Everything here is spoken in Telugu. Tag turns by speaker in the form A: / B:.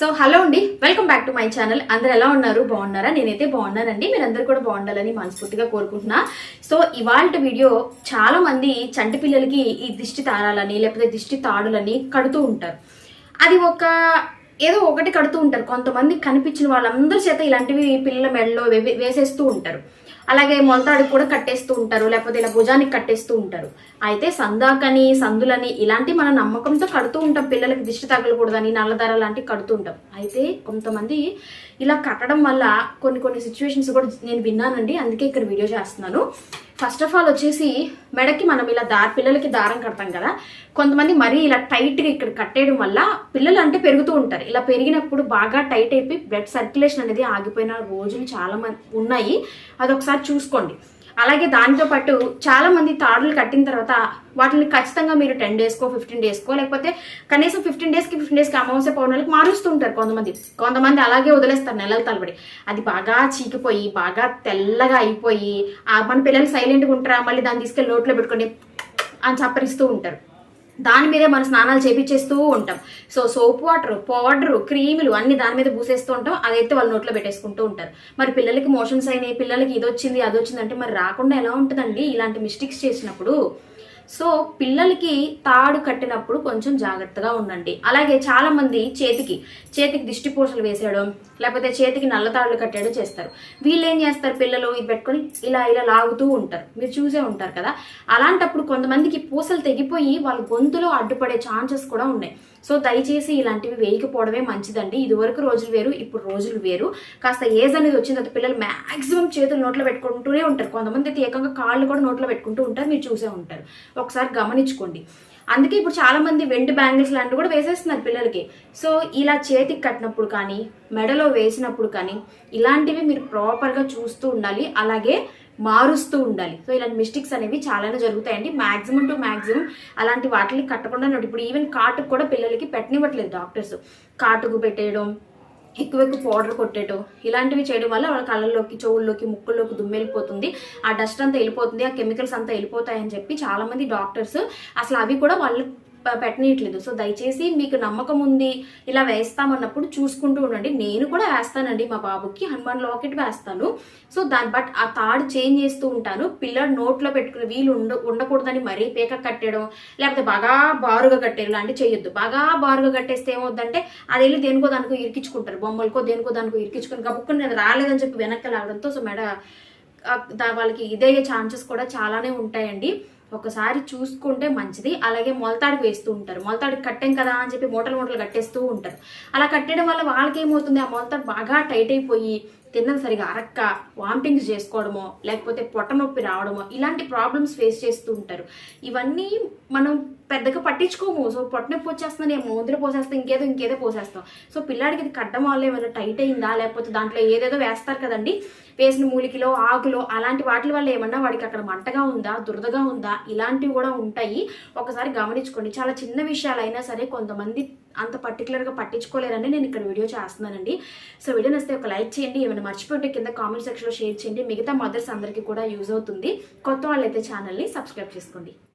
A: సో హలో అండి welcome back to my channel. అందరు ఎలా ఉన్నారు? బాగున్నారా? నేనైతే బాగున్నానండి. మీరందరూ కూడా బాగుండాలని మనస్ఫూర్తిగా కోరుకుంటున్నా. సో ఇవాళ వీడియో చాలా మంది చంటి పిల్లలకి ఈ దిష్టి తారాలని లేకపోతే దిష్టి తాడులని కడుతూ ఉంటారు. అది ఒక ఏదో ఒకటి కడుతూ ఉంటారు. కొంతమంది కనిపించిన వాళ్ళందరి చేత ఇలాంటివి పిల్లల మెడలో వే- వేసేస్తూ ఉంటారు. అలాగే మొలతాడికి కూడా కట్టేస్తూ ఉంటారు. లేకపోతే ఇలా భుజానికి కట్టేస్తూ ఉంటారు. అయితే సందాకని సందులని ఇలాంటి మన నమ్మకంతో కడుతూ ఉంటాం. పిల్లలకి దిష్టి తగలకూడదని నల్లదార లాంటివి కడుతూ ఉంటాం. అయితే కొంతమంది ఇలా కట్టడం వల్ల కొన్ని కొన్ని సిచ్యువేషన్స్ కూడా నేను విన్నానండి. అందుకే ఇక్కడ వీడియో చేస్తున్నాను. ఫస్ట్ ఆఫ్ ఆల్ వచ్చేసి మెడకి మనం ఇలా దారి పిల్లలకి దారం కడతాం కదా. కొంతమంది మరీ ఇలా టైట్గా ఇక్కడ కట్టేయడం వల్ల పిల్లలు అంటే పెరుగుతూ ఉంటారు. ఇలా పెరిగినప్పుడు బాగా టైట్ అయిపోయి బ్లడ్ సర్క్యులేషన్ అనేది ఆగిపోయిన రోజులు చాలా మంది ఉన్నాయి. అదొకసారి చూసుకోండి. అలాగే దానితో పాటు చాలా మంది తాడులు కట్టిన తర్వాత వాటిని ఖచ్చితంగా మీరు టెన్ డేస్కో ఫిఫ్టీన్ డేస్కో లేకపోతే కనీసం ఫిఫ్టీన్ డేస్కి ఫిఫ్టీన్ డేస్కి అమావాస్య పౌర్ణాలకు మారుస్తూ ఉంటారు కొంతమంది. కొంతమంది అలాగే వదిలేస్తారు నెలల తలబడి. అది బాగా చీకిపోయి బాగా తెల్లగా అయిపోయి ఆ మన పిల్లలు సైలెంట్గా ఉంటారా మళ్ళీ దాన్ని తీసుకెళ్ళి లోట్లో పెట్టుకొని అని చప్పరిస్తూ ఉంటారు. దాని మీదే మన స్నానాలు చేపించేస్తూ ఉంటాం. సో సోప్ వాటర్ పౌడర్ క్రీములు అన్ని దాని మీద పూసేస్తూ ఉంటాం. అదైతే వాళ్ళ నోట్లో పెట్టేసుకుంటూ ఉంటారు. మరి పిల్లలకి మోషన్స్ అయినాయి పిల్లలకి ఇది వచ్చింది అది వచ్చింది అంటే మరి రాకుండా ఎలా ఉంటుందండి? ఇలాంటి మిస్టేక్స్ చేసినప్పుడు సో పిల్లలకి తాడు కట్టినప్పుడు కొంచెం జాగ్రత్తగా ఉండండి. అలాగే చాలా మంది చేతికి చేతికి దిష్టి పూసలు వేసేయడం లేకపోతే చేతికి నల్ల తాడులు కట్టేయడం చేస్తారు. వీళ్ళు ఏం చేస్తారు పిల్లలు? ఇది పెట్టుకొని ఇలా ఇలా లాగుతూ ఉంటారు. మీరు చూసే ఉంటారు కదా? అలాంటప్పుడు కొంతమందికి పూసలు తెగిపోయి వాళ్ళ గొంతులో అడ్డుపడే ఛాన్సెస్ కూడా ఉన్నాయి. సో దయచేసి ఇలాంటివి వేయకపోవడమే మంచిదండి. ఇదివరకు రోజులు వేరు ఇప్పుడు రోజులు వేరు. కాస్త ఏజ్ అనేది వచ్చిన తర్వాత పిల్లలు మాక్సిమం చేతులు నోట్లో పెట్టుకుంటూనే ఉంటారు. కొంతమంది అయితే ఏకంగా కాళ్ళు కూడా నోట్లో పెట్టుకుంటూ ఉంటారు. మీరు చూసే ఉంటారు. ఒకసారి గమనించుకోండి. అందుకే ఇప్పుడు చాలామంది వెండి బ్యాంగిల్స్ లాంటివి కూడా వేసేస్తున్నారు పిల్లలకి. సో ఇలా చేతికి కట్టినప్పుడు కానీ మెడలో వేసినప్పుడు కానీ ఇలాంటివి మీరు ప్రాపర్గా చూస్తూ ఉండాలి. అలాగే మారుస్తూ ఉండాలి. సో ఇలాంటి మిస్టేక్స్ అనేవి చాలానే జరుగుతాయండి. మ్యాక్సిమం టు మ్యాక్సిమం అలాంటి వాటిని కట్టకుండా ఇప్పుడు ఈవెన్ కాటుకు కూడా పిల్లలకి పెట్టనివ్వట్లేదు డాక్టర్స్. కాటుకు పెట్టేయడం ఎక్కువ ఎక్కువ పౌడర్ కొట్టేటో ఇలాంటివి చేయడం వల్ల వాళ్ళ కళ్ళల్లోకి చెవుల్లోకి ముక్కుల్లోకి దుమ్మెళ్ళిపోతుంది. ఆ డస్ట్ అంతా వెళ్ళిపోతుంది ఆ కెమికల్స్ అంతా వెళ్ళిపోతాయని చెప్పి చాలామంది డాక్టర్స్ అసలు అవి కూడా వాళ్ళు పెట్టనీయట్లేదు. సో దయచేసి మీకు నమ్మకం ఉంది ఇలా వేస్తామన్నప్పుడు చూసుకుంటూ ఉండండి. నేను కూడా వేస్తానండి మా బాబుకి హనుమాన్ లాకెట్ వేస్తాను. సో దాని బట్ ఆ తాడు చేంజ్ చేస్తూ ఉంటాను. పిల్లడు నోట్లో పెట్టుకుని వీలు ఉండ ఉండకూడదని మరీ పేక కట్టేయడం లేకపోతే బాగా బారుగా కట్టేయడం లాంటి చేయొద్దు బాగా బారుగా కట్టేస్తే ఏమవుద్దంటే అది వెళ్ళి దేనికో దానికో ఇరికించుకుంటారు. బొమ్మలకో దేనికో దానికో ఇరికించుకుని గబుక్కుని నేను రాలేదని చెప్పి వెనక్కి లాగడంతో సో మెడ దా- వాళ్ళకి ఇదయ్యే ఛాన్సెస్ కూడా చాలానే ఉంటాయండి. ఒకసారి చూసుకుంటే మంచిది. అలాగే మొలతాడికి వేస్తూ ఉంటారు. మొలతాడికి కట్టాం కదా అని చెప్పి మూటలు మూటలు కట్టేస్తూ ఉంటారు. అలా కట్టడం వల్ల వాళ్ళకి ఏమవుతుంది ఆ మొలతాడు బాగా టైట్ అయిపోయి తిన్నది సరిగా అరక్క వామిటింగ్స్ చేసుకోవడమో లేకపోతే పొట్ట నొప్పి రావడమో ఇలాంటి ప్రాబ్లమ్స్ ఫేస్ చేస్తూ ఉంటారు. ఇవన్నీ మనం పెద్దగా పట్టించుకోము. సో పొట్టనొప్పి వచ్చేస్తుంది వచ్చేస్తుందని మూదులు పోసేస్తాం ఇంకేదో ఇంకేదో పోసేస్తాం. సో పిల్లాడికి ఇది కట్టడం వల్ల ఏమైనా టైట్ అయిందా? లేకపోతే దాంట్లో ఏదేదో వేస్తారు కదండి. వేసిన మూలికలో ఆకులో అలాంటి వాటి వల్ల ఏమన్నా వాడికి అక్కడ మంటగా ఉందా దురదగా ఉందా? ఇలాంటివి కూడా ఉంటాయి. ఒకసారి గమనించుకోండి. చాలా చిన్న విషయాలైనా సరే కొంతమంది అంత పర్టికులర్గా పట్టించుకోలేరని నేను ఇక్కడ వీడియో చేస్తున్నానండి. సో వీడియో నస్తే ఒక లైక్ చేయండి. ఏమైనా మర్చిపోతే కింద కామెంట్ సెక్షన్లో షేర్ చేయండి. మిగతా మదర్స్ అందరికీ కూడా యూజ్ అవుతుంది. కొత్త వాళ్ళైతే ఛానల్ని సబ్స్క్రైబ్ చేసుకోండి.